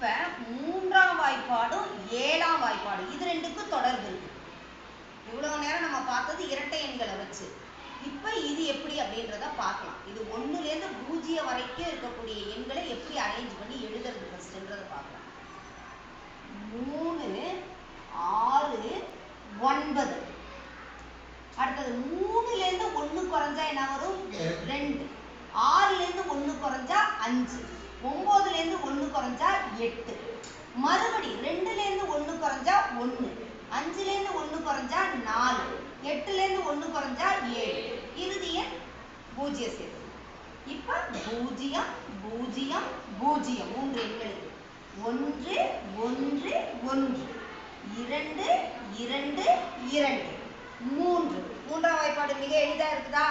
இப்ப மூன்றாம் வாய்ப்பாடும் ஏழாம் வாய்ப்பாடு. இது ரெண்டுக்கும் தொடர்பு இருக்கு. இவ்வளவு நேரம் நம்ம பார்த்தது இரட்டை எண்களை வச்சு. இப்ப இது எப்படி அப்படின்றத பார்க்கலாம். இது ஒண்ணுல இருந்து பூஜ்ஜியம் வரைக்கும் இருக்கக்கூடிய எண்களை எப்படி அரேஞ்ச் பண்ணி எழுதுறது ஃபர்ஸ்ட்ன்றத பார்க்கலாம். மூணு ஆறு ஒன்பது. அடுத்தது மூணுல இருந்து ஒண்ணு குறைஞ்சா என்ன வரும்? ரெண்டு. ஆறுல இருந்து ஒண்ணு குறைஞ்சா அஞ்சு. ஒன்பதுல இருந்து ஒண்ணு குறைஞ்சா எட்டு. மறுபடி ரெண்டுலேருந்து ஒன்று குறைஞ்சா ஒன்று அஞ்சுலேருந்து ஒன்று குறைஞ்சா நாலு. எட்டுலேருந்து ஒன்று குறைஞ்சா ஏழு. இறுதி எண் பூஜ்ஜியம் சேர்த்து. இப்போ பூஜ்ஜியம் பூஜ்ஜியம் பூஜ்ஜியம். மூன்று எண்களுக்கு. ஒன்று ஒன்று ஒன்று. இரண்டு இரண்டு இரண்டு. மூன்று. மூன்றாம் வாய்ப்பாடு மிக எளிதாக இருக்குதா?